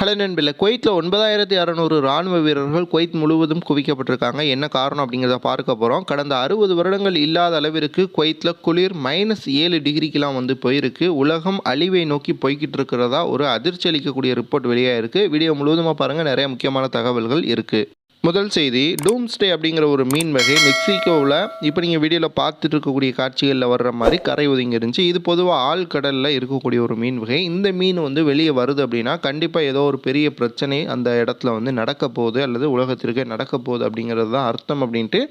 Hello நண்பில் குவைத்தில் ஒன்பதாயிரத்தி அறநூறு ராணுவ வீரர்கள் குவைத் முழுவதும் குவிக்கப்பட்டிருக்காங்க. என்ன காரணம் அப்படிங்கிறத பார்க்க போகிறோம் கடந்த அறுபது வருடங்கள் இல்லாத அளவிற்கு குவைத்தில் குளிர் மைனஸ் ஏழு டிகிரிக்கெலாம் வந்து போயிருக்கு. உலகம் அழிவை நோக்கி போய்கிட்டு இருக்கிறதா ஒரு அதிர்ச்சி அளிக்கக்கூடிய ரிப்போர்ட் வெளியாக இருக்குது வீடியோ முழுவதுமாக பாருங்கள் நிறைய முக்கியமான தகவல்கள் இருக்குது முதல் செய்தி டூம்ஸ்டே அப்படிங்கிற ஒரு மீன் வகை மெக்சிகோவில் இப்போ நீங்கள் வீடியோவில் பார்த்துட்டு இருக்கக்கூடிய காட்சிகளில் வர்ற மாதிரி கரை ஒதுங்கி இருந்துச்சு இது பொதுவாக ஆழ்கடலில் இருக்கக்கூடிய ஒரு மீன் வகை. இந்த மீன் வந்து வெளியே வருது அப்படின்னா கண்டிப்பாக ஏதோ ஒரு பெரிய பிரச்சனை அந்த இடத்துல வந்து நடக்க போகுது அல்லது உலகத்திற்கே நடக்க போகுது அப்படிங்கிறது தான் அர்த்தம் அப்படின்ட்டு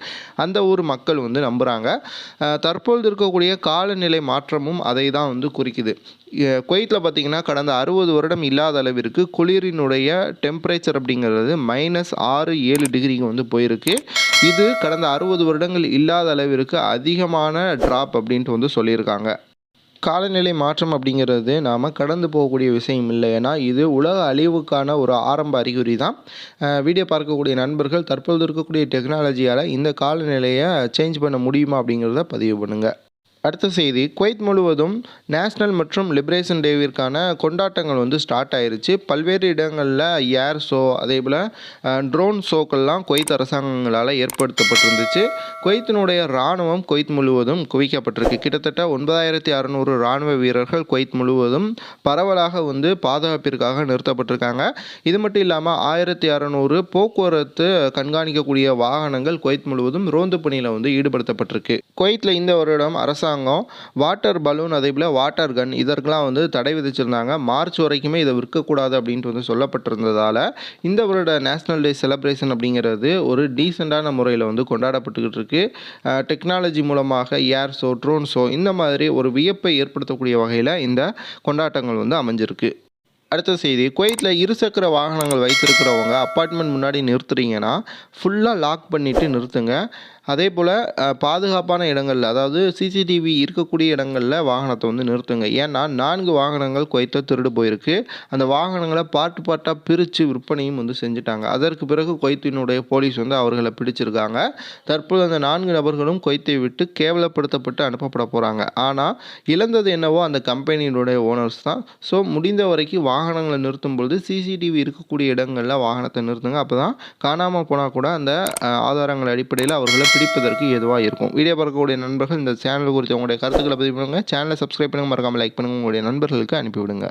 அந்த ஊர் மக்கள் வந்து நம்புகிறாங்க தற்பொழுது இருக்கக்கூடிய காலநிலை மாற்றமும் அதை தான் வந்து குறிக்குது. குவைத்தில் பார்த்தீங்கன்னா கடந்த அறுபது வருடம் இல்லாத அளவிற்கு குளிரினுடைய டெம்பரேச்சர் அப்படிங்கிறது மைனஸ் ஆறு ஏழு டிகிரிக்கு வந்து போயிருக்கு. இது கடந்த அறுபது வருடங்கள் இல்லாத அளவிற்கு அதிகமான ட்ராப் அப்படின்ட்டு வந்து சொல்லியிருக்காங்க. காலநிலை மாற்றம் அப்படிங்கிறது நாம் கடந்து போகக்கூடிய விஷயம் இல்லை. ஏன்னா இது உலக அழிவுக்கான ஒரு ஆரம்ப அறிகுறி தான். வீடியோ பார்க்கக்கூடிய நண்பர்கள் தற்பொழுது இருக்கக்கூடிய டெக்னாலஜியால் இந்த காலநிலையை சேஞ்ச் பண்ண முடியுமா அப்படிங்கிறத பதிவு பண்ணுங்கள் அடுத்த செய்தி குவைத் முழுவதும் நேஷ்னல் மற்றும் லிபரேஷன் டேவிற்கான கொண்டாட்டங்கள் வந்து ஸ்டார்ட் ஆயிருச்சு. பல்வேறு இடங்களில் ஏர் ஷோ அதே போல் ட்ரோன் ஷோக்கள்லாம் குவைத் அரசாங்கங்களால் ஏற்படுத்தப்பட்டிருந்துச்சு. குவைத்தினுடைய இராணுவம் குவைத் முழுவதும் குவிக்கப்பட்டிருக்கு. கிட்டத்தட்ட ஒன்பதாயிரத்தி அறநூறு இராணுவ வீரர்கள் குவைத் முழுவதும் பரவலாக வந்து பாதுகாப்பிற்காக நிறுத்தப்பட்டிருக்காங்க. இது மட்டும் இல்லாமல் ஆயிரத்தி அறநூறு போக்குவரத்து கண்காணிக்கக்கூடிய வாகனங்கள் குவைத் முழுவதும் ரோந்து பணியில் வந்து ஈடுபடுத்தப்பட்டிருக்கு. குவைத்தில் இந்த வருடம் அரசாங்கம் வாட்டர் பலூன் அதே போல் வாட்டர் கன் இதற்கெல்லாம் வந்து தடை விதிச்சிருந்தாங்க. மார்ச் வரைக்குமே இதை விற்கக்கூடாது அப்படின்ட்டு வந்து சொல்லப்பட்டிருந்ததால் இந்த வருட நேஷ்னல் டே செலிப்ரேஷன் அப்படிங்கிறது ஒரு டீசெண்டான முறையில் வந்து கொண்டாடப்பட்டுக்கிட்டு இருக்கு டெக்னாலஜி மூலமாக ஏர் ஷோ ட்ரோன் ஷோ இந்த மாதிரி ஒரு வியப்பை ஏற்படுத்தக்கூடிய வகையில் இந்த கொண்டாட்டங்கள் வந்து அமைஞ்சிருக்கு. அடுத்த செய்தி குவைத்தில் இருசக்கர வாகனங்கள் வைத்திருக்கிறவங்க அப்பார்ட்மெண்ட் முன்னாடி நிறுத்துறீங்கன்னா ஃபுல்லாக லாக் பண்ணிவிட்டு நிறுத்துங்க. அதே போல் பாதுகாப்பான இடங்களில் அதாவது சிசிடிவி இருக்கக்கூடிய இடங்களில் வாகனத்தை வந்து நிறுத்துங்க. ஏன்னா நான்கு வாகனங்கள் குவைத்தில் திருடு போயிருக்கு. அந்த வாகனங்களை பாட்டு பாட்டாக பிரித்து விற்பனையும் வந்து செஞ்சுட்டாங்க. அதற்கு பிறகு குவைத்தினுடைய போலீஸ் வந்து அவர்களை பிடிச்சிருக்காங்க. தற்போது அந்த நான்கு நபர்களும் குவைத்தை விட்டு கேவலப்படுத்தப்பட்டு அனுப்பப்பட போகிறாங்க ஆனால் இழந்தது என்னவோ அந்த கம்பெனியினுடைய ஓனர்ஸ் தான். ஸோ முடிந்த வரைக்கும் வாகனங்களை நிறுத்தும் பொழுது சிசிடிவி இருக்கக்கூடிய இடங்களில் வாகனத்தை நிறுத்துங்க. அப்போ தான் காணாமல் போனால் கூட அந்த ஆதாரங்கள் அடிப்படையில் அவர்களை பிடிப்பதற்கு ஏதுவாக இருக்கும். வீடியோ பார்க்கக்கூடிய நண்பர்கள் இந்த சேனல் குறித்து உங்களுடைய கருத்துக்களை பதிவு பண்ணுங்கள் சேனலை சப்ஸ்கிரைப் பண்ணுங்கள் மறக்காமல் லைக் பண்ணுங்கள் உங்களுடைய நண்பர்களுக்கு அனுப்பிவிடுங்க.